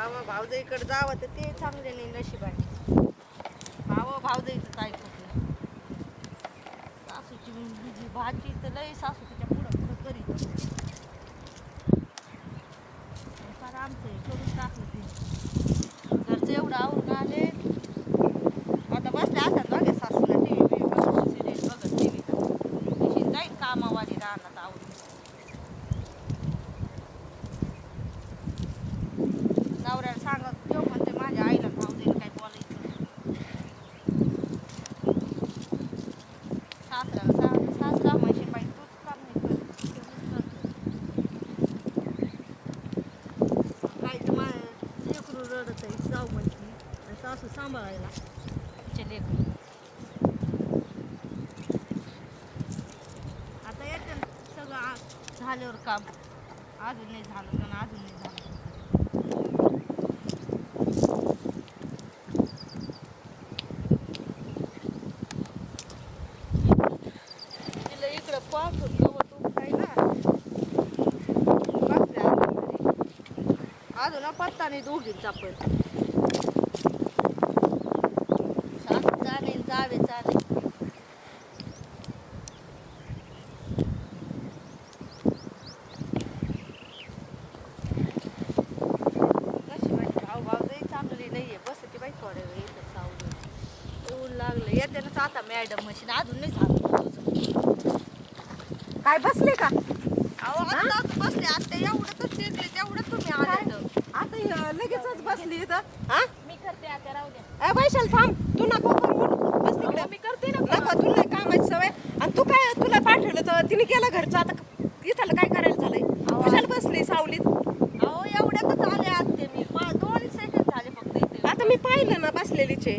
भाव भावजाईकडे जावं तर ते चांगले नाही नशिबाने. भाव भावजाईचं काय सासूची भाजी भाची तर लय सासू तिच्या पुढं पुढं करीत फार आमचं हे करून टाकलं ते घरचं एवढं आवरून आले आता बसले असतात बघा सासूला टी व्ही बघत सिरियल बघत टी व्ही जाईल कामावाली राहणार आवरून नवऱ्याला सांगत ठेव म्हणते माझ्या आईला भाऊ काय बोलायचं सासऱ्याला सांग सासरा म्हणजे बाई तूच काम नाही करत तेवढंच करतो. काय तर माझं लेकरू रडत आहे जाऊ म्हणते आणि सासू ना तिचे आता येते ना सगळं झाल्यावर काम. अजून नाही झालं पण अजून नाही झालं. तिला इकडं पाहतो गवत उठाय ना. बसल्या अजून पत्ता नाही दोघींचा पण सासू चालेल जावे चालेल कशी माझी भाऊ भाऊ लई चांगली नाहीये बसते बाई थोड्या वेळ इथं सावली ऊन लागलं. येत्यानंच आता मॅडम मशीन अजून नाही झालं. काय बसले का? अहो आता बसले. आता शिकले तेवढं तुम्ही आले आता लगेचच बसली इथं. हा? मी करते आता राहू द्या. वैशाल थांब. तू नको करू बस तिकडे. मी करते ना नको तुला कामाची सवय. आणि तू काय तुला पाठवलं तर तिने केलं घरचं. आता इथं काय करायला झालंय? कशाला बसली सावलीत अहो एवढ्यातच आले असते मी पा- दोन सेकंड झाले फक्त इथे पाहिलं ना बसलेलीचे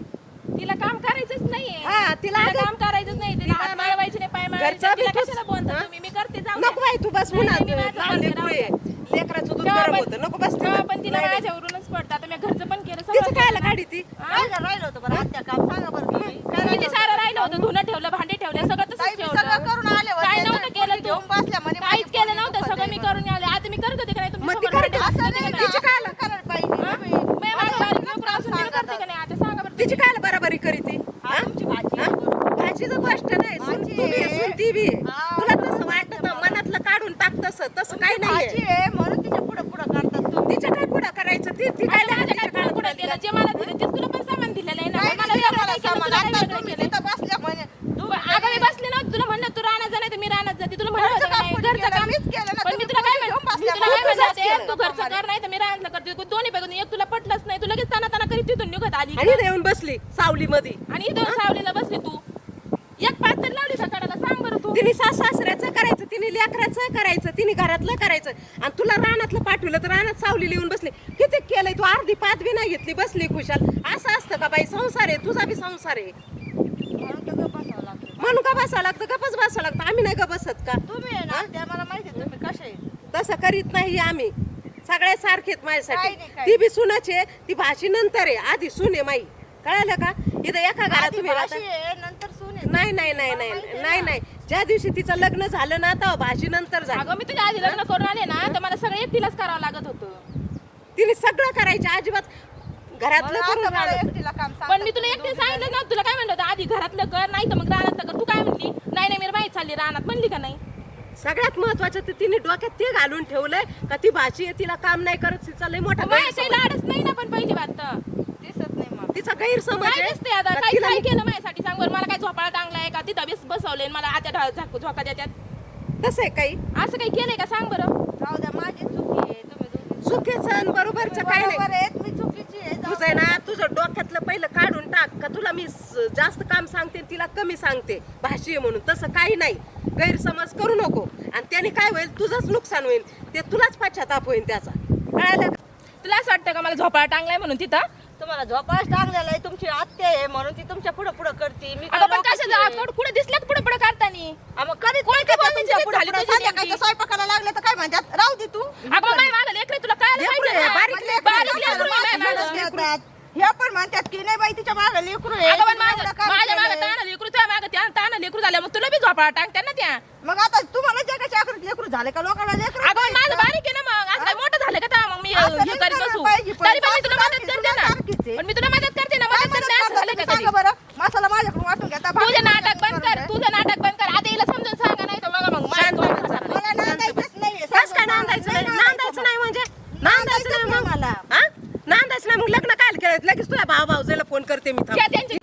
तिला काम करायचंच नाहीये हा तिला तिला काम करायचंच नाही तिला हात मिळवायचे नाही पाय मिळवायचे घरचा नाही. तिला बी तूच- कशाला बोलता हा? तुम्ही मी करते जाऊ द्या. नको बाई तू बस नाही, उन्हात नाही, मी माझं लहान करते, लेकरू आहे. राहू लेकराचं दूध तेव्हा गरम पण- होतं नको बस तेव्हा तिथं. पण तिला नाही, नाही. माझ्यावरूनच पडतं आता मी घरचं पण केलं तिचं सगळं कायला गाडी ती राहिलं राहिलं होतं बरं आत्या काम सांगा बरं तुम्ही काय किती राहिलं सारं राहिलं होतं धुणं ठेवलं भांडे ठेवले सगळं ताई, तसंच मी सगळं ठेवलं करून आले होते. काय नव्हतं केलं तू घेऊन बसल्या म्हणे काहीच माझी केलं पोरगी नव्हतं दुखत सगळं मी आहे. करून आले आता मी करत होते का नाही मग ती तुमच्या करते. सोबत असं भांडे नाही ठेवले तिची का काय करायला पाहिजे हा? तुम्ही. नाही? माझं मला बारीक नका लेकरं असून मी सांगा करते का नाही आता सांगा बरं तिची कायला बराबरी करी ती हा, तुमची भाजी हा? आहे बरोबर. भाजीचं गोष्ट नाही सून भाजी तू बी आहे. सून ती बी आहे. हा. तुला तसं वाटत मनातलं काढून टाक तसं तसं काही तुमची नाहीये भाजी आहे म्हणून तिच्या पुढं पुढं करतात तुम्ही तिच्या काय पुढं करायचं ती ती काय आता माझ्या काय पुढं पुढं केलं जे मला दिलं तेच तुला पण सामान दिलेलं आहे ना काय मला दिलं वेगळं मला काय केलं, सामान? तुला काय आता वेगळं तुम्ही केलं? तिथं बसल्या म्हणे तू अगं मी बसले ना तुला म्हणलं तू राहणार जाणार मी राहणार जाते तुला म्हणलं घरचं होतं का काम नाही? कोणी घरचं केलं? काम मीच केलं ना. पण मी तुम्ही तुला काय पोरगी घेऊन म्हणते बसल्या. तुला काय मग तुझंच म्हणते केलं तू घरचं कामाला. कर नाही तर मी राहणार करते दोन्ही पैकी एक तुला पटलंच नाही तू लगेच ताना ताना करीत तिथून निघत आली आणि इथं येऊन बसली सावली मध्ये आणि इथं सावलीला बसली तू. एक पाच तर लावली सकाळला सांग बरं तू. तिने सास सासऱ्याचं करायचं तिने लेकराचं करायचं तिने घरातलं करायचं. आणि तुला रानातलं पाठवलं तर रानात सावली लिहून बसली. किती केलंय तू? अर्धी पात बी नाही घेतली बसली खुशाल. असं असतं का बाई? संसार आहे तुझा बी संसार आहे. म्हणून तर गप्प बसावं लागतं. म्हणून का बसावं लागतं? गपच बसावं लागतं. आम्ही नाही का बसत का? तुम्ही आहे ना त्या मला माहिती आहे तुम्ही कसे आहे. तसं करीत नाही आम्ही. सगळे सारखेत नाही, माझ्यासाठी ती बी सुनाचे ती भाषी नंतर आहे. आधी सुन आहे माई. कळालं का? इथं एका घरात आधी तुम्ही राहता. आहे नंतर सून आहे. नाही नाही नाही नाही आहे नाही. नाही. ज्या दिवशी तिचं लग्न झालं ना तेव्हा भाजी नंतर झालं. अगं मी तुझ्या आधी लग्न करून आले ना तर मला सगळं एकटीलाच करावं लागत होतं. तिने सगळं करायचे अजिबात घरातलं मला करून आता मला राहिलं. एकटीला काम सांगतात पण मी तुला एकटे सांगितलं ना तुला काय म्हणलं होतं? आधी घरातलं कर नाही तर मग रानातलं कर. तू काय म्हणली? नाही नाही मी माहीत चालली रानात. म्हणली का नाही? सगळ्यात महत्वाचं ते तिने डोक्यात ते घालून ठेवलंय का ती भाजी आहे तिला काम नाही करत तिचा लय मोठा माझ्या गैरसमज. लाडच नाही ना पण पहिली बात तर. दिसत नाही मला तिचा गैरसमज काय आहे. दिसते आता? का काय तिला काय केलं माझ्यासाठी? सांग बरं मला काय झोपाळा टांगलाय का? तिथं बेस बसवले मला आत्या ढा- झाकू झोका देत्यात. तसं आहे काही. असं काही केलंय का? सांग बरं. राहू द्या माझी चुकी चुकीचं आणि बरोबरचं काय नाही. बरोबर मी चुकीची आहे जाऊ तुझं आहे ना तुझं डोक्यातलं पहिलं काढून टाक का तुला मी स- जास्त काम सांगते आणि तिला कमी सांगते? भाषी आहे म्हणून. तसं काही नाही. गैरसमज करू नको. आणि त्याने काय होईल? तुझंच नुकसान होईल. ते तुलाच पश्चाताप होईल त्याचा. कळालं का? तुला असं वाटतं का मला झोपाळा टांगलाय म्हणून तिथं? तुम्हाला झोपास टांगलेला आहे तुमची आत्या आहे म्हणून ती तुमच्यापुढे पुढे करते मी काय अगं पण कशा? पुढे दिसलं का पुढे पुढे करतानी हा, मग करीत कोण नाही काय का बोलते तुमच्या पुढं पुढं? संध्याकाळच्या? स्वयंपाकाला लागलं तर काय म्हणतात राहू दे तू अगं माय मागं लेकरं तुला लेकरं आहे, ना. बारीक लेकरं. लेकरं आहे ह्या पण म्हणतात की नाही बाई तिच्यामागे लेकरू आहे अगं पण तिने माझ्या एवढं काम माझ्या मागं केलंय. ताना लेकरू तुझ्या मागं त्या ताना लेकरू झाल्या मग तुला बी झोपाळा टांगते ना त्या. मग आता तुम्हाला जगाच्या आखरीत लेकरू झाले का? लोकांना लेकरू अगं पण माझं बारीक आहे ना मग. आज काय मोठं झालं का तेव्हा मग मी असं हे नाही करीत करायला बसू? पाहिजे, पण तरी पण मी तुला सासू मदत करते ना. तुला सारखीच. आहे. पण मी तुला मदत करते ना. मदत करते? असं झालं का सांगा कधी बरं. मसाला माझ्याकडून वाटून घेता तुझं नाटक बंद कर. तुझं नाटक बंद कर. आता हिला समजून सांगा नाही तर बघा मग. मला नांदायचंच नाहीये कस काय नांदायचं? नाही नांदायचं नाही म्हणजे? नांदायचं नाही मग? मला. हा? नांदायचं नाही मग? लग्न काय लगेच तुला भाऊ भाऊजेला फोन करते मी थांब. त्यांची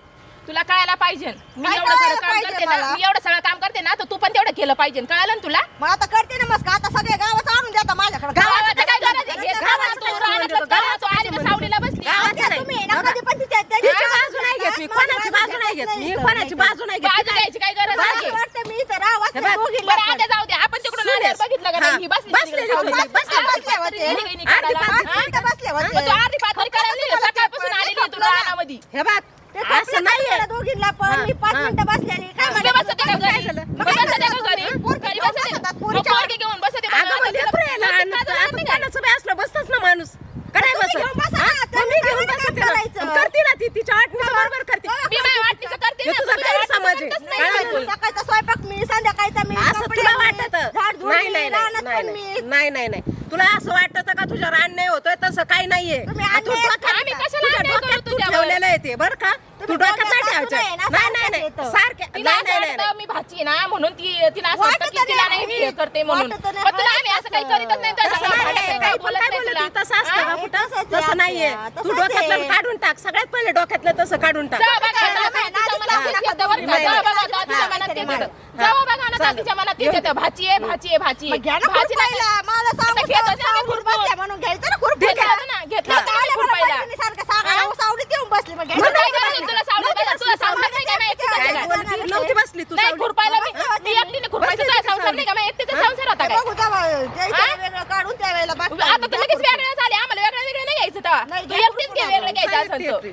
तुला कळायला पाहिजे मी काय एवढं सगळं कळायला काम पाहिजे करते ना मला? मी एवढं सगळं काम करते ना तर तू पण तेवढं केलं पाहिजे कळालं ना तुला मग आता करते ना मग आता सगळे गावात आणून देता माझ्याकडे गावाचं काय गरज आहे? हे गावाचं तू काय संबंध रानातच येतो? करा, गावाचं तू काय आली का संबंध सावलीला बसली गावाचं आता नाही. तुम्ही ना बघा. कधी पण तिच्या- तिची त्या- बाजू नाही घेत मी कोणाची बाजू नाही घेत मी कोणाची बाजू नाही घेत बाजू घ्यायची काय गरज मला आहे असं वाटतं मी इथं राहावंच हे नाही बघ, दोघींना बरं. आता जाऊ दे आपण तिकडून. आल्यावर बघितलं का हा. नाही? ही बसली बसलेली तिकडे होती, सावलीत. बसलेली. हा, बसले होते. गेली का नाही अर्धी काढायला? पाच हा? मिनिटं बसले होते. मग तू अर्धी पातळी करायला नाही, सकाळपासून आलेली आहे तू रानामध्ये हे बघ ते असं थकलं नाहीये का दोघींना पण हा, मी पाच हा. मिनिटं बसलेली काय मग म्हणतात? बसते का घरी? झालं? मग बसते का घरी? पोरगी घरी घेऊन बसते. बसतात, मग पोरीच्या- पोरगी घेऊन बसते मग अगं आता मग लेकरं आहे तुला- लहान. तुला आता जायचं नाही का? कोणाचं बी असलं बसतच ना माणूस काय तुम्ही बसत घेऊन बसा हा? ना, मग मी तुम्ही घेऊन काय बसते करायचं? ना. करते ना ती तिच्या वाटणीचं बरोबर करते मी माझ्या वाटणीचं करते हे ना, तुझा तू तुझ्या गैरसमज आहे. वाटणीचं करतच काय नाही बोल? बिलकुल. सकाळचा स्वयंपाक मी संध्याकाळचा मी असं कपडे तुला मी, वाटत झाड धुणी, नाही नाही रानात नाही नाही मी. नाही नाही नाही तुला असं वाटत का तुझ्यावर अन्याय होतोय? तसं काही नाहीये. तुम्ही तू डोक्यात- आम्ही कशाला तुझ्या अन्याय करू डोक्यात तू तुझ्यावर? ठेवलेलं आहे ते बरं का? तू तुम्ही डोक्यात नाही डोक्यात ठेवायचं. सासू आहे ना, नाही नाही नाही. येतं. सारखे तिला नाही असं नाही नाही मी भाची ना म्हणून ती तिला असं वाटतं की तिला नाही, नाही मी हे करते म्हणून. वाटतं नाही, पण तुला आम्ही असं काही असं. करीतच नाही तुझ्या तसं नाही, नाही, काही पण काय नाही बोलत. नाही, असतं का? कुठं? तसंच आहे तसं नाहीये. आता, तू तसंच डोक्यातलं. काढून टाक सगळ्यात पहिले डोक्यातलं तसं काढून टाक. बघा, नाही, भाची आहे भाची भाची भाची. मला सांगू म्हणून घ्यायचं ना ना, घेतलं सावलीत येऊन बसली. मग तुला तुला नाही नव्हती बसली तू नाही. खुरपायला मी एकटीने खुरपायचं संसार नाही का? मग एकटीचा संसार होता काय? काढून त्या वेळेला बाकी आता तर लगेच वेगळं झाले. आम्हाला वेगळं वेगळं नाही घ्यायचं तेव्हा नाही, तू एकटीच घे वेगळं. घ्यायचं.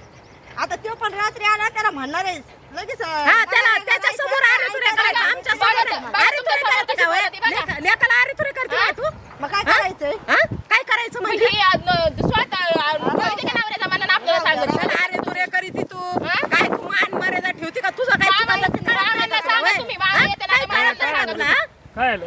आता तो पण रात्री आला त्याला म्हणणार आहे लगेच हा त्याला त्याच्यासमोर अरे तुरे करायचं आमच्यासमोर अरे तुरे तुमच्या करते समोर का वय? कशी बोलते, बघा. लेका- लेकाला अरे तुरे करते का तू मग काय? करायचंय हा? काय करायचं म्हणजे ही आज न- स्वतः आ- ठेवते का नवऱ्याचा मनानं आपल्याला सांगत त्याला अरे तुरे करीती तू हा? काय तू मान मर्यादा ठेवती का तुझं काय मामाला- चुकलं ते कळत नाही मामाला का सांगा वय? तुम्ही, मामा हा? येते ना, काय मामाला कळत नाही सांगा तुला, हा? काय आलं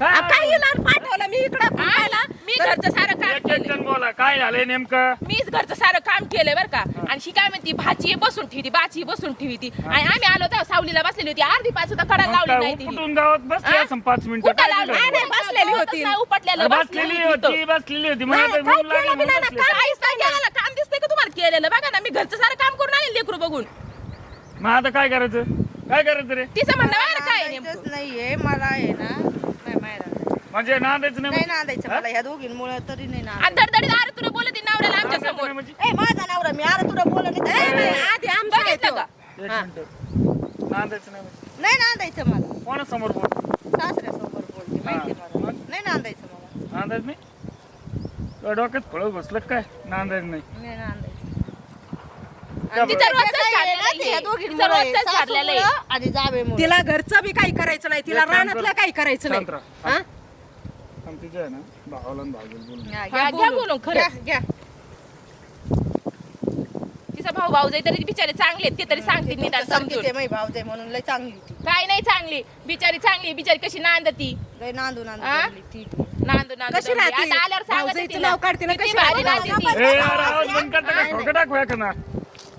आ, काय काय इलाज पाठवलं मी इकडं हा? फिरायला? मी घरचं सारं काम एक एक केलं जण बोला काय झालंय नेमकं? मीच घरचं सारं काम केलंय बरं का. आणि ही काय म्हणती भाजी बसून ठेवती बाची बसून ठेवती. आणि आम्ही आलो तेव्हा सावलीला बसलेली होती. अर्धी पाच सुद्धा कडा मग लावली काय नाही तिने. उपटून गावात बसली हा? असं पाच मिनिटं? कुठं काय लावली? झालं? नाही, बसलेली होती. नाही, उपटलेलं बसलेली बसलेली होती. होती बसलेली होती. मला नाही, तर काय लागली बी नाही ना. काम काहीच नाही केलं ना, काम दिसतंय का तुम्हाला केलेलं? बघा ना मी घरचं सारं काम करून आले लेकरू बघून. मग आता काय करायचं? काय करायचं रे? तिचं म्हणणं बघा ना काय? आहे नेमकं नाहीये. मला आहे ना म्हणजे नांदायचं नाही नाही नांदायचं मला ह्या दोघींमुळे तरी नाही नांदायचं धडधडीत अरे तुला बोलत नवऱ्याला आमच्यासमोर नाही म्हणजे ए माझा नवरा मी अरे तुला बोलत नाही, नाही नाही, आधी आमचं बघितलं तो. का एक हा. मिनिट नांदायचं नाही म्हणजे नाही नांदायचं मला कोणासमोर बोल सासऱ्यासमोर बोलते माहिती हा. मला मग? नाही नांदायचं मला नांदायचं नाही डोक्यात फळ बसलं का काय नांदायचं नाही नाही नांदायचं का तिचं? रोजचंच आहे ना, तिचं रोजचंच आहे. आणि. तिला घरचं बी काही करायचं नाही तिला एक काम रानातलं. काही करायचं नाही राहा. हा? तिच्या आहे ना भावाला आणि बोलून घ्या घ्या बोलून. खरंच घ्या. तिचा भाऊ भाऊ तरी बिचारे चांगले आहेत, ते तरी सांगतील निदान समजून भावजाई म्हणून लय चांगली ती काय नाही चांगली बिचारी चांगली बिचारी कशी नांदती लय नांदू नांदू आहे. नांदू नांदू कशी दमली. राहते? आता आल्यावर सांगते तिला. नाव काढते ना, किती कशी भारी राहते? ती. ए यार आवाज बंद करता का ठोकं टाकू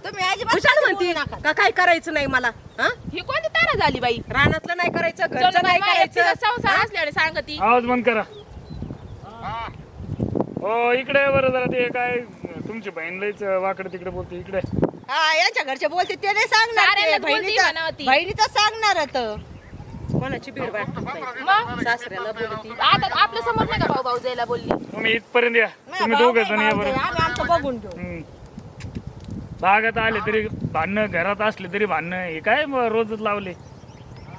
तुम्ही अजिबात खुशाल बोलू म्हणती नका. का काय करायचं नाही मला हा? ही कोणती तारा झाली बाई रानातलं नाही करायचं घरचं नाही करायचं संसार हा? असल्याने सांगती आवाज बंद करा हो इकडे बरं जरा ते काय तुमची बहीण लईच वाकडे तिकडे बोलते इकडे. हा यांच्या घरचे बोलते ते नाही सांगणार साऱ्यालाच ते. बहिणीचं. बहिणीचं सांगणार तर कोणाची भीड वाटत नाही मग सासऱ्याला बोलती. आता आपल्यासमोर नाही का भाऊ भाऊ जायला बोलली? तुम्ही इथपर्यंत या. तुम्ही दोघे जण या बरं. आम्ही आमचं बघून घेऊ. हम्म. बागात आले तरी भांडणं घरात असले तरी भांडणं हे काय मग रोजच लावले?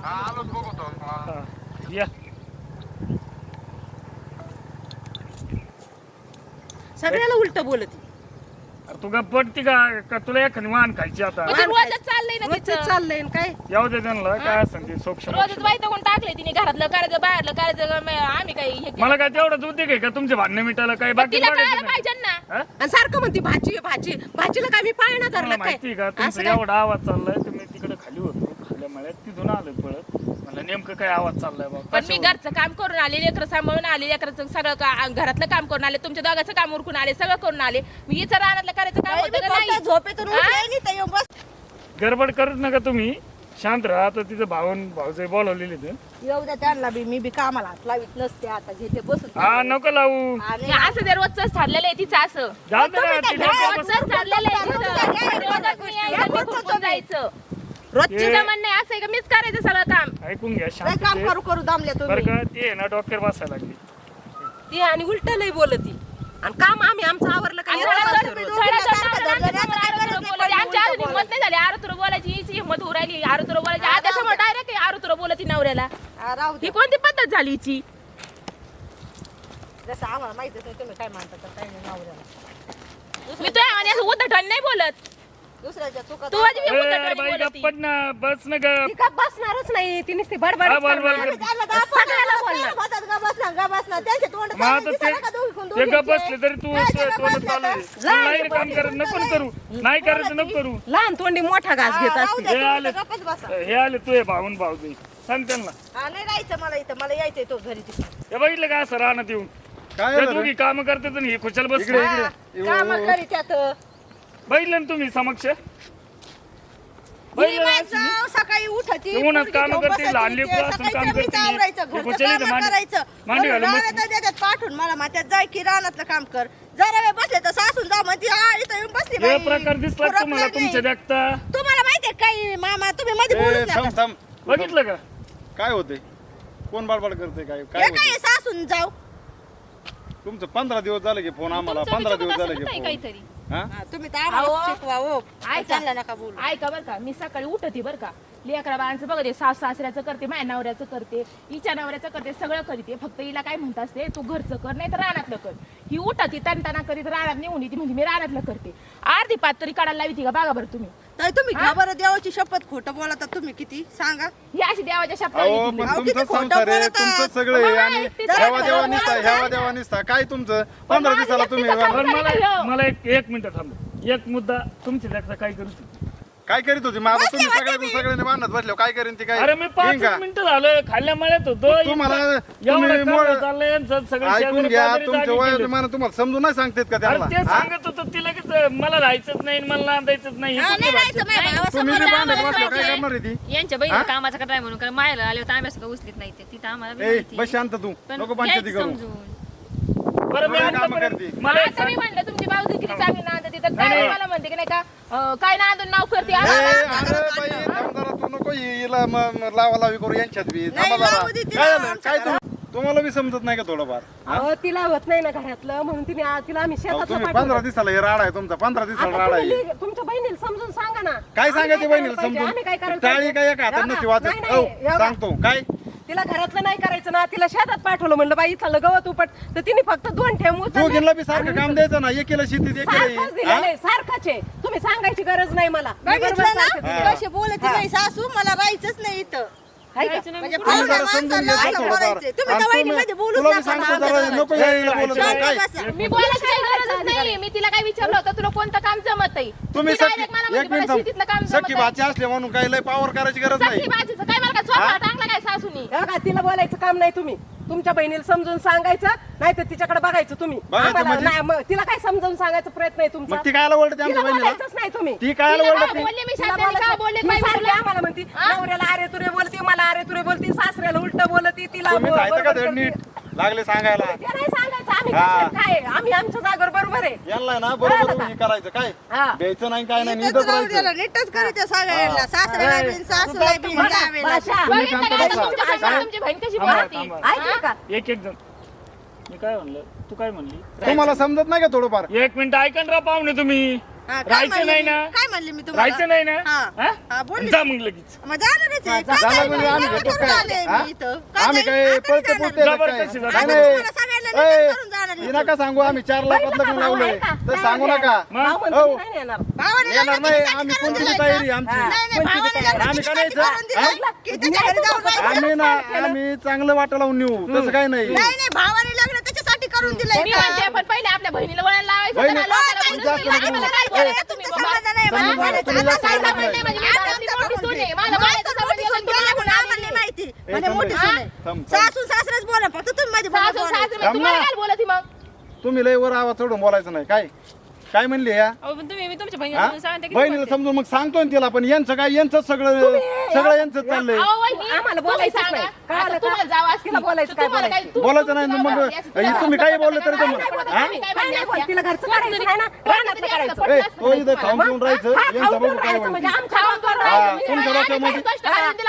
हा, या. सगळ्याला उलट बोलती अरे तू का पटती का? का तुला एखादी वाहन खायची आता? रोजच चाललंय ना रोजचं तिचं चाललंय काय? येऊ दे त्यांना काय असं ते सोक्ष रोजच बाई कोण टाकले तिने घरातलं करायचं बाहेरलं करायचं म- आम्ही काही हे केलं. मला काय तेवढंच उद्योग आहे का? तुमचे भांडणं मिटायला पण बाकी तिला बघायचं कळायला नाही. पाहिजे ना. हा? आणि सारखं म्हणते भाजी भाजी भाजीला काय मी पाळणं तुम्हाला धरलं काय? माहिती का? असं तुमचा काय? एवढा आवाज चाललाय तुम्ही तिकडे खाली होतो. खाल्या मळ्यात तिथून आलो पळत मला नेमकं काय आवाज चाललाय बाबा पण मी कशावर? घरचं काम करून आले लेकरं सांभाळून आले लेकराचं सगळं का- घरातलं काम करून आले तुमच्या दोघांचं काम उरकून आले सगळं करून आले. मी हिचं रानातलं करायचं काम होतं का नाही? फक्त झोपेतून हा? उठले नाही तर येऊन बस गडबड करत नका तुम्ही. शांत राहा. आता तिचं भावन भाऊचे बोलवलेले ते येऊ द्या त्यांना बी. मी बी कामाला हात लावित नसते आता. घेते बसून हा नको लावू. आणि हे असं ते रोजच ठरलेलं आहे तिचं असं. जाऊ दे ना, रोजच ठरलेलं आहे तिचं. रोजच मी यायचं, मी? जायचं? रोजची म्हणणं आहे असं आहे का? मीच करायचं सगळं काम. ऐकून घ्या शांत काम करू करू दमले बरं तुम्ही का ते आहे ना डॉक्टर बसायला लागली. ती आणि उलट लय बोलती. आणि काम आम्ही आमचं आवरलं का सडा- आरुतुरं नाही बोलायची. आमच्या पडली, अजून उलटं हिंमत नाही झाली. आरुतुर बोलायची हिची हिंमत होऊ राहिली. आरुतुर बोलायची. आता समोर डायरेक्ट आरुतुर बोलायची नवऱ्याला. हा, राहू ही कोणती पद्धत झाली हिची? जसं आम्हाला माहितच नाही तुम्ही काय मानता तर काय नाही नवऱ्याला. मी तुझ्या आणि असं नाही बोलत. दुसऱ्याच्या चुका तू माझी ए, उद्धटण बाई बोलती. गप्पट ना बस ना गप. ती का बसणारच नाही ती नुसती बडबड हा, बडबड करणार. कर. त्यांना तर आपण सगळ्याला बसणार, बोलणार. बसत गा बसणार, गा बसणार. त्यांचे तोंड मग चालू आता दिसायला का दोघी कोण ते ते गप दोघीचे? बसले तरी तू काय ते तू- गप तोंड बसले चालू आहे. तर? तू नाही काम करत नको ना करू. नाही करायचं नको करू. लहान तोंडी मोठा घास हा, घेत राहू असते. दे, हे तुम्ही आले तर गप्पच बसा. हे आले तू हे भाऊन भाऊ दे सांग त्यांना. हा, नाही राहायचं मला इथं. मला यायचंय तो घरी तिथे. हे बघितलं का असं राहणार येऊन? काय हे झालं दोघी काम करतात आणि हे खुशाल बस काम करी त्यात बघितलं ना तुम्ही समक्ष. ही बघितलं ना? सकाळी उठायची ते उन्हात पोरगी कामं घेऊन करतील, बसायची, लहान ते लेकरं असून सकाळी काम चमीचं करतील. आवरायचं, हे घरचं कुचलीत कामं मांडी- करायचं. मांडी म्हणून घालून रानात देतात पाठवून मला म्हणतात जाय की रानातलं काम कर. जरा वेळ बसले तर सासून जा म्हणते हा इथं येऊन बसली हे बाई. प्रकार दिसला तुम्हाला. तुमच्या देखता. तुम्हाला माहितीये काय मामा तुम्ही मध्ये ए, बोलूच थांब नका. थांब. बघितलं का? काय होते कोण बडबड करते काय? हे काय काय होते आहे, सासून जाऊ. तुमचं पंधरा दिवस झाले की फोन आम्हाला तुमचं पंधरा दिवस झाले असेल की फोन. काहीतरी. हा? तुम्ही तर आम्हाला अहो. शिकवा ऐका. त्यांना नका बोलू. ऐका बरं का मी सकाळी उठते बरं का. लेकरा बाळांचं बघते सास सासऱ्याचं करते माझ्या नवऱ्याचं करते हिच्या नवऱ्याचं करते सगळं करते. फक्त हिला काय म्हणत असते तू घरचं कर नाही तर रानातलं कर. ही उठती तणताना करीत रानात नेऊन येते म्हणजे मी रानातलं करते. अर्धी पात तरी काढायला लावी का? बघा बरं तुम्ही. तर तुम्ही घ्या बरं देवाची शपथ खोटं बोलता तुम्ही किती? सांगा. ही अशी देवाच्या अहो. पण अहो, तुमचं किती खोटं संसार आहे बोलतात. तुमचं सगळं आहे आणि एकटीच. देवा निसता देवा निसता. काय तुमचं? पंधरा दिवसाला तुम्ही एकटीचं मला एक एक मिनिट थांब. एक मुद्दा तुमच्या देखता काय करू शकतो. काय करीत होती माझा बसले तुम्ही होते सगळ्या मी. सगळ्यांनी बांधत बसले काय करीन ती काय अरे मी पाच? मिनिटं झालं खाल्ल्या मळ्यात होतो तुम्हाला एवढं चाललंय यांचं सगळं ऐकून शेजारी घ्या पाजारी तुमच्या जागी केलं. माना तुम्हाला समजून नाही सांगतेत का अरे त्यांना ते हा? सांगत होतं तिला की मला राहायचंच नाही मला नांदायचंच नाही हे हा, कुठली नाही भाषा? राहायचं माझ्या भावासमोर. तुम्ही बांधत आम्हाला काय करणार आहे ती यांच्या बहिणी कामाचं काय म्हणून कारण मायला आले होते आम्ही सुद्धा उचलीत नाही ते तिथं आम्हाला बी ए माहिती. बस शांत तू पण नको पंचायती घ्यायचं करू समजून बरं मी एवढं कामं आतापर्यंत- करते. मला एक आता मी सांग म्हणलं तुमची बाजू किती चांगली नांदते तर नाही, काय नाही. मला म्हणते की नाही का अं, काय नांदून नाव करते ए, अरे, अरे बाई थांब जरा तू नको हिला म- म- लावा लावी करू यांच्यात बी. नाही, थांबा जरा. लावू दे तिला काय झालं? आमच्या काय तुम्ही तुम्हाला बी समजत नाही का थोडंफार? अहो तिला होत नाही ना घरातलं म्हणून तिने आ- तिला आम्ही अहो, शेतात तुम्ही पंधरा दिवसाला हे राडा आहे तुमचा पंधरा दिवसाला राडा आहे. तुमच्या बहिणीला समजून सांगा ना. काय आम्ही सांगायचे बहिणीला करायला पाहिजे? आम्ही काय समजून करायला टाळी पाहिजे? काय एका हातात नसती वाचत नाही, हो. सांगतो. काय? तिला घरातलं नाही करायचं ना तिला शेतात पाठवलं म्हणलं बाई इथलं गवत उपट तर तिने फक्त दोन उचलले दोघींना बी सारखं काम द्यायचं ना एकीला शेतीत सारखंच एकीला दिलेलं आहे, सारखंच आहे तुम्ही सांगायची गरज नाही मला मी बरोबर बघितलं सारखं ना दिलं. कशी बोलते नाही सासू मला राहायचंच नाही इथं हाय का? म्हणजे तुम्ही पाहुण्या जरा समजून माणसाला घ्या असं थोडंफार. बोलायचं. तुम्ही आणि तर तुम्ही- वहिनीमध्ये बोलूच तुला बी नका सांगतो ना, जरा आमच्या नको घरात. यायला बोलत शांत काय बसा. मी बोलायची काही गरजच नाही मी तिला काय विचारलं होतं तुला कोणतं काम जमत आहे तुम्ही ती सखी direct मला एक म्हणते, मिनिट मला शेतीतलं काम थांब. जमत सखी आहे. भाची असले म्हणून काही लय पावर करायची गरज नाही काय मला काय चोपडा टांगला काय सासूनी? हे बघा, तिला बोलायचं काम नाही तुम्ही. तुमच्या बहिणीला समजून सांगायचं नाही तर तिच्याकडे बघायचं तुम्ही. बघायचं आम्हाला म्हणजे? नाही, मग तिला काय समजावून सांगायचा प्रयत्न आहे तुमचा? मग ती कायला ओरडते तिला आमच्या बहिणीला? बोलायचंच नाही तुम्ही. ती कायला तिला ओरडते? काय बोलले मी तिला शांताने का बोलायचं- बोलले पाहिजे सारखी तुला? आम्हाला म्हणती हा? नवऱ्याला अरे तुरे बोलती मला अरे तुरे बोलती सासऱ्याला उलट बोलती तिला तुम्ही बो- जायचं का बरोबर धड करते. नीट लागले सांगायला ते नाही सांगायचं आम्ही हा. काय आमच्या जागेवर बरोबर आहे यांना ना बरोबर? हे करायचं काय हा. द्यायचं नाही काय नाही इथंच नीटच राहू द्याला, राहायचं नीटच करायचं सगळ्यांना सासऱ्याला ए, बिन सासूला बिन जावेला. भाषा तुम्ही बघितलं शांत का? बसा. तुमच्यासमोर काय? तुमची बहीण कशी थांबा, बोलती थांबा. ऐकलं का एक एक जण मी काय म्हणलं तू काय म्हणली तुम्हाला समजत नाही का थोडंफार एक मिनिट ऐकन राहा पाहुणे तुम्ही हा, काय राहायचं म्हणले नाही मी? ना काय म्हणले मी तुम्हाला राहायचं नाही ना हा. हा? हा, बोलली. जा मग लगेच. काय? म्हणजे आम्ही घेतो काय हा? काय आम्ही? काय पळते जाणार. काय नाही ए, हे. नका सांगू आम्ही चार लाखात लग्न लावलंय तर सांगू नका हो. येणार नाही आम्ही कोणती तयारी? आमची आम्ही काय नाही. आम्ही ना आम्ही चांगलं वाटा लावून नेऊ तसं काही नाही नाही नाही भावाने लग्न करून दिलंय मी का? म्हणते पण पहिले आपल्या बहिणीला वळण लावायचं बहिणी- होतं ना, लोकांना ताई, बोलून जास्त तुम्ही. काय तुमचं बाबा? मला बोलायचं. आता म्हणले. म्हणजे आता आमचा मोठी सून आहे. मला तुम्हाला आम्हाला नाही माहिती म्हणजे थांब मोठी. सून आहे थांब. सासू सासरेच बोला फक्त तुम्ही माझी सासू थांब ना. काय बोलत मग तुम्ही लय वर आवाज चढून बोलायचं नाही काय काय म्हणले या अहो, पण तुम्ही मी तुमच्या हा? बहिणीला सांगते की बहिणीला समजून मग सांगतो ना तिला पण यांचं काय यांचं सगळं सगळं यांचं चाललंय अहो, वहिनी, आम्हाला तुम्ही बोलायचंच सांगा. नाही. आता कळालं का? तुम्हाला जावं असतील. तिला बोलायचं तर काय तुम्हाला बोलायचं? तू- बोलायचं नाही, तुमचं मग हे तुम्ही काही बोललं तरी जमलं. काय बोलत हा? तुम्ही? काय काय नाही म्हणले बोल, तिला घरचं करायचं नाही ना रानातलं करायचं ए तो इथं खाऊन पिऊन राहायचं हा, यांचं खाऊन बघू पिऊन काय राहायचं म्हणजे आमच्या गावात हा, राहायचं. तुमच्या डोक्यामध्ये-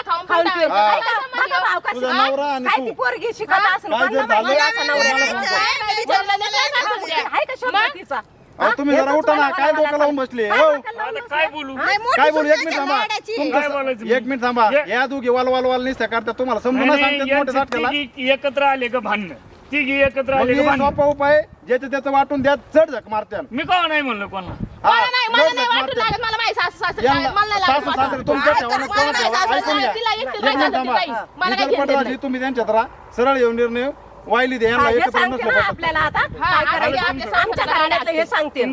खाऊन पिऊन काय? बघा भाव कशी तुझा? नवरा आणि काय तू. ती पोरगी शिकत असेल काय झालं? माहिती असं? आहे का शब्द तिचा अहो, तुम्ही जरा उठा ना काय डोकं लावून बसले? हो. आता काय बोलू? काय बोलू? एक मिनिट थांबा. काय तुमचं बोलायचं एक मिनिट थांबा. ये- या दोघी वाल वाल वाल निसत्या करता तुम्हाला समजून नाही, सांगतात नाही, मोठे यांचे साठेला तिघी एकत्र आले का भांडणं. तिघी एकत्र मग आले का हे भांडणं. सोपा उपाय ज्याचं त्याचं वाटून द्या चढ झक मारत्यान मी का नाही म्हणलं कोणाला? मला नाही मला चढ नाही झक वाटून मारत्यान. लागत मला माझी सासू सासरे यांना- मला नाही लागत सासू वाटून. सासरे तुमच्या काय ठेवा ना, तर कोणा मला ठेवा, सासू ऐकून घ्या. तिला एकटीला एक राहायचं मिनिट होतं, थांबा. ती बाई. मला काय इतर घेणं पटवाजी देणं तुम्ही त्यांच्यात राहा. सरळ येऊन निर्णय वाहिली दे यांना हा, एकत्र सांगते नसलं ना पाहिजे. आपल्याला आता. हा, काय करायचं? आपल्या आमच्या घराण्यातलं हे सांगते.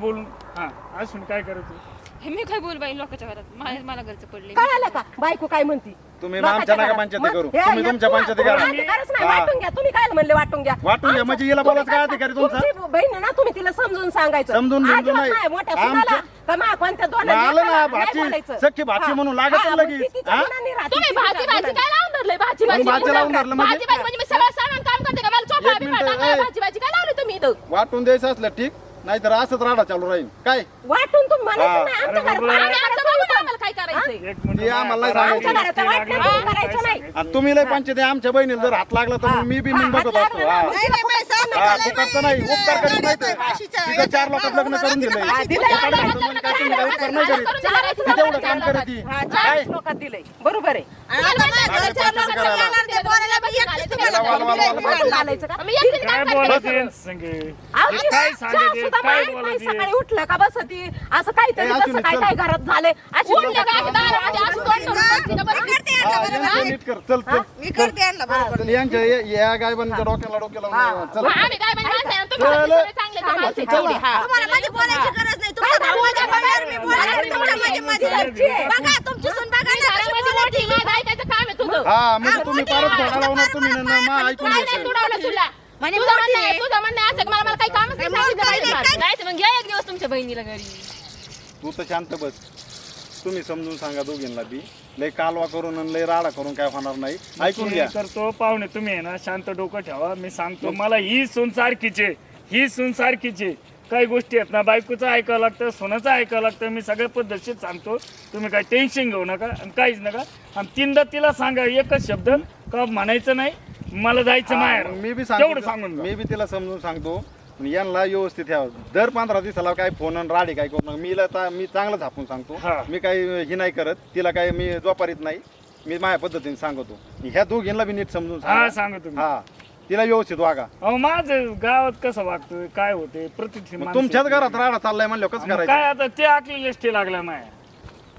बोलून हा असून काय करायचं हे मी काय बोल बाई लोकांच्या घरात मा- मला घरचं पडले कळालं का बायको काय म्हणती तुम्ही लोकांच्या आमच्या नका. पंचायती करू. हे- तुम्ही हे तुमच्या पंचायती करा. नाही हा. वाटून घ्या तुम्ही काय म्हणले वाटून घ्या वाटून घ्या, म्हणजे हिला बोलायचं काय अधिकार आहे तुमचा? तुमची बहीण आहे ना तुम्ही तिला समजून सांगायचं समजून बिमजून अजिबात नाही. नाही मोठ्या आमच्या- सुनाला का मा कोणत्या दोन मग आलं ना, भाची, नाही. सख्खी भाची हा. म्हणून लागत हा, लगेच. हा? राहते, तुम्ही भाजी भाजी. काय लावून धरलंय भाजी भाजी भाजी लावून धरलं म्हणजे? भाजी भाजी म्हणजे मी सगळं सामान काम करते का मला चोपा एक बिपा मिनिटं, टाकायला ए. भाजी भाजी काय लावली तुम्ही इथं वाटून द्यायचं असलं ठीक नाहीतर असंच राडा चालू राहील काय वाटून तुम्ही हा. म्हणायचं नाही आमच्या अरे घरात बाबा. आम्ही आमचं बघू ना आम्हाला काय करायचंय एक मिनिट ते आम्हाला सांगायचं. आमच्या घराचं तुम्ही करायचं काय नाही. सांगायचं? आणि तुम्ही लय पंचायती आमच्या बहिणीला जर हात लागला तर मी बी मग बघत असतो हा नाही, नाही, हा, मला फुकटचं नाही, माहिती. उपकार करीत नाही नाही, ते. फाशीच्या तिथं चार लोकात लग्न करून दिलंय. फाशीच्या हा, दिलंय. याच्यात काय तुम्ही काय तुम्ही काय उपकार नाही करीत ती तेवढं काम करत ती. हा, काय? चाळीस लोकात दिलंय. बरोबर आहे. घालायचं का? मी एकटीने काय काम बोलत करते आहे संगे? अहो, हे ती काय चहा सांगते सुद्धा काय माहीत नाही, बोलत सकाळी आहे? उठलं का बसती? असं काहीतरी ए, कसं काय चल. काय घरात झालंय अशी उठलं लोकं- हा. यांचं नीट कर. चल चल. मी करते यांना बरोबर. चल यांच्या या- या गायबांच्या डोक्याला डोक्याला लावून चल मग आम्ही काय म्हणजे आहे, आहे, हा. तुम्हाला माझी बोलायची गरज नाही. तुमचा भाऊ माझ्या बरोबर मी बोलणार तुमच्या मध्ये मध्ये बघा तुमची सून बघा ना कशी बोलते. माझं आहे हा म्हणजे तुम्ही परत फोडा लावणार तुम्ही ना मा ऐकून काय नाही घ्यायचं. तुडवलं तुला. म्हणजे तुझं मोठी म्हणणं आहे, आहे. तुझं म्हणणं आहे असं की मला मला काही कामच नाही मग काय? नाही, मग घ्या एक दिवस तुमच्या बहिणीला घरी. तू तर शांत बस. तुम्ही समजून सांगा दोघींना बी. लय कालवा करून आणि लय राडा करून काय होणार नाही. ऐकून घ्या. करतो पाहुणे तुम्ही आहे ना शांत डोकं ठेवा. मी सांगतो मला ही सून सारखीचे ही सून सारखीचे काही गोष्टी आहेत ना बायकोचं ऐकावं लागतं सोनाचं ऐकावं लागतं. मी सगळ्या पद्धतशीर सांगतो तुम्ही काय टेन्शन घेऊ नका आणि काहीच नका. आणि तीनदा तिला सांगा एकच शब्द का म्हणायचं नाही मला जायचं हा, माहेर. मी बी सांगून जा. मी बी तिला समजून सांगतो. पण यांना व्यवस्थित ठेवा. दर पंधरा दिवसाला काय फोन आणि राडे काय करू नका. मी हिला ता- मी चांगलं झापून सांगतो. हा. मी काही ही नाही करत. तिला काही मी जोपारीत नाही. मी माझ्या पद्धतीने सांगतो. ह्या दोघींना बी नीट समजून हा सांगा सांगा तुम्ही. हा. तिला व्यवस्थित वागा. अहो माझं गावात कसं वागतोय काय होते प्रतिष्ठित मग माणसं तुमच्याच. घरात राडा चाललाय म्हणलं कसं मग करायचं? काय आता ते आकलेले स्टे लागल्या माया.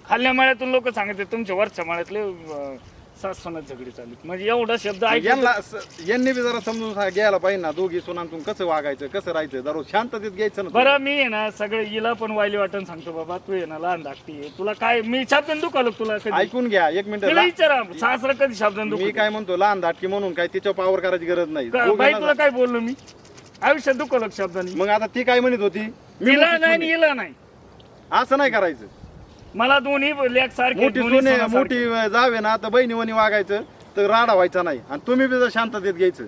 खाल्ल्या मळ्यातून लोक सांगते तुमच्या वरच्या मळ्यातले अं, सासवनात झगडी चालली. म्हणजे एवढा शब्द ऐकून यांना स- यांनी बी जरा समजून घ्यायला पाहिजे ना. दोघी सुनांतून कसं वागायचं कसं राहायचं? दररोज शांततेत घ्यायचं ना बरं मी आहे ना सगळे हिला पण वायली वाटून सांगतो बाबा. तू आहे ना लहान धाकटी आहे. तुला काय मी शब्दान दुखालो तुला कधी? ऐकून घ्या एक मिनिट. तिला विचारा. सासरा कधी शब्दान मी दुखलो काय म्हणतो लहान धाटकी म्हणून काय तिच्या पावर करायची गरज नाही. बाई दोघींना तुला काय बोललो मी? आयुष्यात दुखवलं का शब्दानी मग आता ती काय म्हणत होती? मी तिला मोठी नाही सून. आहे. हिला नाही. असं नाही करायचं. मला दोन्ही लेख सारखे मोठी दोन्ही सोने. मोठी जावे ना तर बहिणीवणी वागायचं तर राडा व्हायचा नाही. आणि तुम्ही बी जर शांततेत घ्यायचं.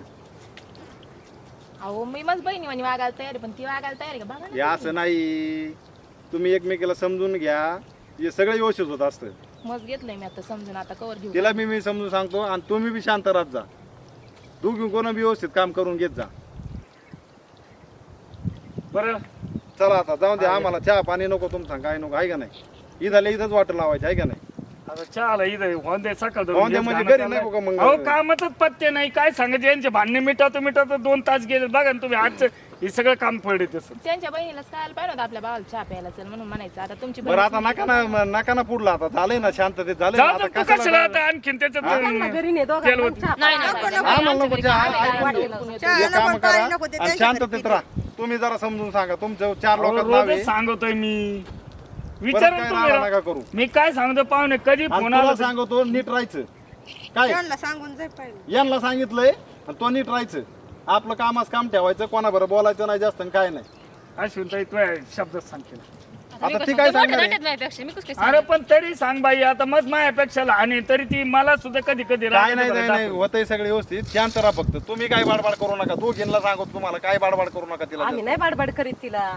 अहो मी मग बहिणी म्हणे वागायला तयार आहे, पण ती वागायला तयार आहे का? बघा हे ना असं नाही. तुम्ही एकमेकीला समजून घ्या. हे सगळं व्यवस्थित होत असतं. मग घेतलंय मी आता समजून आता कवर घेऊ तिला मी मी समजून सांगतो आणि तुम्ही बी शांत राहत जा. दोघी कोण बी व्यवस्थित काम करून घेत जा. बरं. चला आता जाऊन दे आम्हाला चहा पाणी नको तुमचा काय नको आहे का नाही? इथं इथंच वाटर लावायची आहे का नाही? आता चहाला इथं सकाळ म्हणजे घरी नको का मग? अहो कामातच पत्ते नाही. काय सांगायचे? यांचे भांडणे मिटावतो मिटावतो दोन तास गेले. बघा ना तुम्ही आजचं हे सगळं काम पडले तसं. त्यांच्या बहिणीलाच पाहिजे होतं आपल्या भावाला चहा प्यायला चल म्हणून म्हणायचं. आता तुमची बरं आता नका ना नका ना पुढला आता. झालंय ना शांततेत झालंय ना जाऊ आता दे, तू कशाला कशाला आता आणखीन त्याच्यात घरी तेल होतं. नाही, नाही. आम्हाला नको चहा एक काम करा. पाणी नको, ते आणि त्यांच्या शांततेत राहा. तुम्ही जरा समजून सांगा. तुमचं चार रोजच सांगतोय मी. परत विचार नका करू. मी काय सांगतो पाहुणे कधी आणि फोन तुला आला सांगतो नीट राहायचं. काय? त्यांना सांगून जाय पाहिजे यांना सांगितलंय आणि तो नीट राहायचं. आपलं कामास काम ठेवायचं कोणाबरोबर बोलायचं नाही जास्त आणि काय नाही. अश्विन ताई तू शब्द सांगते. आता ती काय सांगणार आहे? अरे पण तरी सांग बाई आता मग माझ्यापेक्षा लहान आहे तरी ती मला सुद्धा कधी कधी काय रागात नाही नाही नाही दाखवते. होतंय सगळे व्यवस्थित. शांत राहा फक्त. तुम्ही काय बाडबाड करू नका. दोघींना सांगतो तुम्हाला काय बाडबाड करू नका तिला आम्ही नाही बाडबाड करीत तिला.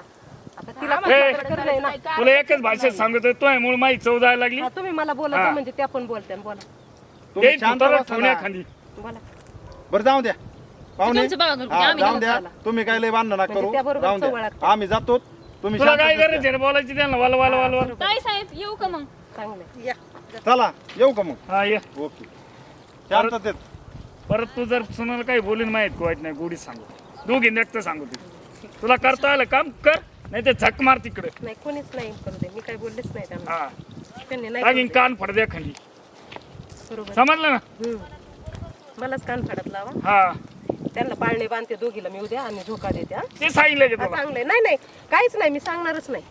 तिला ए, एकच भाषेत सांगतोय तो मुळे माझी चव जायला लागली. हा, तुम्ही मला बोला हा. म्हणजे त्या पण बोलते बोला. तुम्ही ते शांत तुला बसा ठेवण्या ना. खाली बोला. बरं जाऊ द्या. पाहुणे तुमचं बघा घरगुती, हा, आम्ही जाऊन नको द्या. चाला. तुम्ही काय लय बांधणं नका म्हणजे करू? त्याबरोबर चवळ द्या. लागते. आम्ही जातो तुम्ही तुला काय गरज आहे? रे बोलायची त्यांना वाल वाल वाल वाल. ताई साहेब येऊ का मग? चांगलं या. द्या. चला येऊ का मग? हा ये. ओके. शांततेत परत तू जर सुनाला काही बोलून माहीत वाईट नाही गोडी सांगू. दोघी नेक्त सांगू ती तुला करता आलं काम कर. नाही ते झक मार तिकडे. नाही कोणीच नाही करू दे. मी काही बोललेच नाही त्यांना. हा. त्यांनी नाही टाकीन करू कान फडद्या खाली. बरोबर. समजलं ना? हम्म. मलाच कान फाडत लावा. हा. त्यांना पाळणे बांधते दोघीला मी उद्या आणि झोका देते हा. ते सांगितलं की हा, तुला. चांगलंय. नाही नाही. काहीच नाही मी सांगणारच नाही.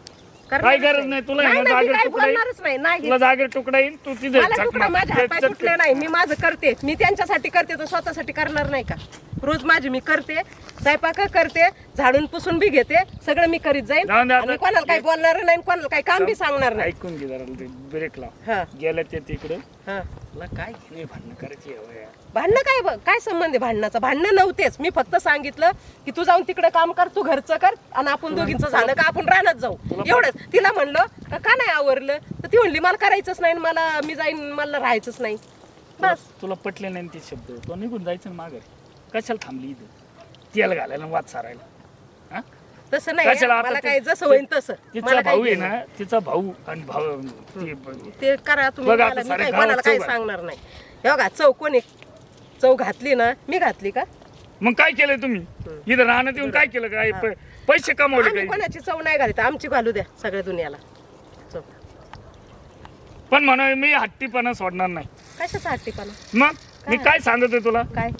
करणारच काय गरज नाही, तुला आहे नाही, ना, नाही, मी जागेवर काही तुकडा. बोलणारच नाही. नाही तुला जागेवर तुकडा येईल? तू तिथे मला झक तुकडा मार. माझ्या ते- तुटले नाही. मी माझं करते. मी त्यांच्यासाठी करते तर स्वतःसाठी करणार नाही का? रोज माझी मी करते स्वयंपाक करते झाडून पुसून बी घेते सगळं मी करीत जाईल जाऊन दे आता. आणि कोणाला काही बोलणार नाही कोणाला काही काम बी सांगणार नाही. ऐकून घे जरा ब्रेक लाव हा. गेलं ते तिकडे. हा. काय हे भांडणं करायची आहे वया? भांडणं काय ब- काय संबंध आहे भांडणाचा? भांडणं नव्हतेच. मी फक्त सांगितलं की तू जाऊन तिकडे काम कर तू घरचं कर आणि आपण दोघींचं झालं का आपण रानात जाऊ. एवढंच. तिला म्हणलं का का नाही आवरलं? तर ती म्हणली मला करायचंच नाही आणि मला मी जाईन मला राहायचंच नाही. बस. तुला पटले नाही ते शब्द. तो निघून जायचं माघारी. कशाला थांबली इथं? तेल घालायला वाद सारायला. हा? तसं नाही कशाला आता मला ते- काय जसं होईल तसं. तिचा मला भाऊ आहे ना तिचा भाऊ आणि भाऊ ते ते करा तुम्ही बघा आता मला मी सारे काही गावात कोणाला काही चौ घाल. सांगणार नाही. हे बघा चौ कोणी चौ घातली ना मी घातली का? मग काय केलं तुम्ही? इथं राहण्यात येऊन काय केलं काय? प- पैसे कमवले आम्ही कोणाची चव नाही घालीत? आमची घालू द्या सगळ्या दुनियाला. चव पण म्हणा मी हट्टीपणा सोडणार नाही. कशाचा हट्टीपणा? मग? मी काय सांगतोय तुला? काय?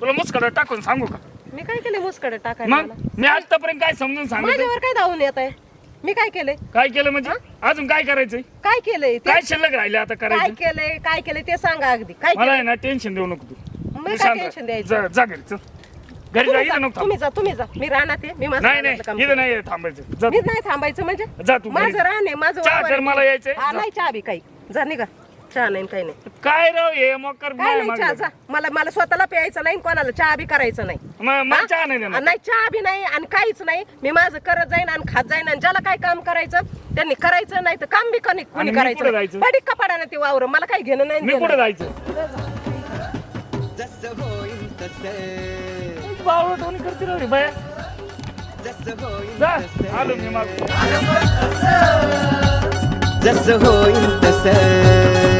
तुला मुस्कडं टाकून सांगू का? मी काय केले मुसकडे टाकायला मग? मी आतापर्यंत काय समजून सांगतोय? माझ्यावर काय धावून येत आहे मी काय केलंय? काय केलं म्हणजे? अजून काय करायचंय? काय केलंय ते? काय शिल्लक राहिले आता काय करायचं? केलंय? काय केलंय ते सांगा अगदी. काय मला? आहे ना टेन्शन देऊ नको तू. मी तू काय शांत टेन्शन राह. द्यायचं? जा जा घरी चल. घरी जा तुम्ही इथं जा, नको थांब. तुम्ही जा तुम्ही जा. मी राहणार आहे मी माझं नाही रानातलं काम नाही इथं. नाही थांबायचं. जा मी नाही थांबायचं म्हणजे? जा तू घरी. माझं राहणे माझं चहा वावर कर आहे. मला यायचंय. हा जा. नाही चहा बी काही. जा निघा. चहा नाही काही नाही. काय राव हे मकर काय नाही चहा जा मला मला स्वतःला प्यायचं नाही कोणाला चहा बी करायचं नाही. चहा नाही हा? देणार. नाही चहा बी नाही आणि काहीच नाही. मी माझं करत जाईन आणि खात जाईन आणि ज्याला काय काम करायचं त्यांनी करायचं नाही तर काम बी कोणी कोणी मी कुठं करायचं जायचं? बडी कपाडाने ते वावर? मला काही घेणं नाही मी देणं कुठे. जायचं? जसं होईल तसं. बावळ टोनी करते राव रे बाया. जसं होईल जा तसं. आलो मी मागून जसं होईल तसं.